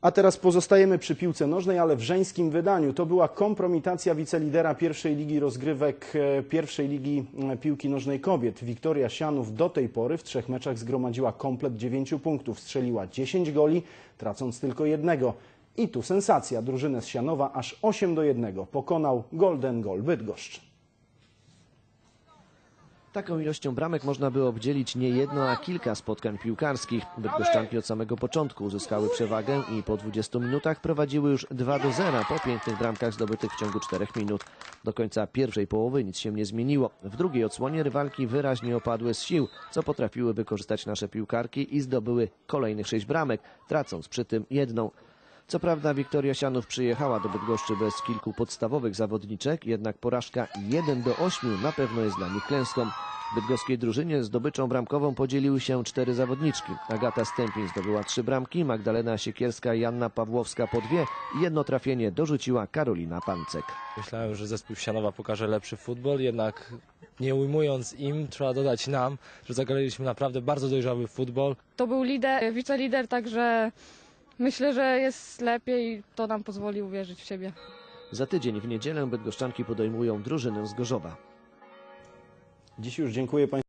A teraz pozostajemy przy piłce nożnej, ale w żeńskim wydaniu. To była kompromitacja wicelidera pierwszej ligi rozgrywek e, pierwszej ligi e, piłki nożnej kobiet. Wiktoria Sianów do tej pory w trzech meczach zgromadziła komplet 9 punktów. Strzeliła 10 goli, tracąc tylko jednego. I tu sensacja. Drużynę z Sianowa aż 8 do 1 pokonał Golden Goal Bydgoszcz. Taką ilością bramek można by obdzielić nie jedno, a kilka spotkań piłkarskich. Bydgoszczanki od samego początku uzyskały przewagę i po 20 minutach prowadziły już 2 do 0 po pięknych bramkach zdobytych w ciągu 4 minut. Do końca pierwszej połowy nic się nie zmieniło. W drugiej odsłonie rywalki wyraźnie opadły z sił, co potrafiły wykorzystać nasze piłkarki i zdobyły kolejnych 6 bramek, tracąc przy tym jedną. Co prawda Wiktoria Sianów przyjechała do Bydgoszczy bez kilku podstawowych zawodniczek, jednak porażka 1 do 8 na pewno jest dla nich klęską. W bydgoskiej drużynie zdobyczą bramkową podzieliły się cztery zawodniczki. Agata Stępień zdobyła trzy bramki, Magdalena Siekierska i Janna Pawłowska po dwie i jedno trafienie dorzuciła Karolina Pancek. Myślałem, że zespół Sianowa pokaże lepszy futbol, jednak nie ujmując im, trzeba dodać nam, że zagraliśmy naprawdę bardzo dojrzały futbol. To był lider, wicelider, także myślę, że jest lepiej i to nam pozwoli uwierzyć w siebie. Za tydzień w niedzielę bydgoszczanki podejmują drużynę z Gorzowa. Dziś już dziękuję Państwu.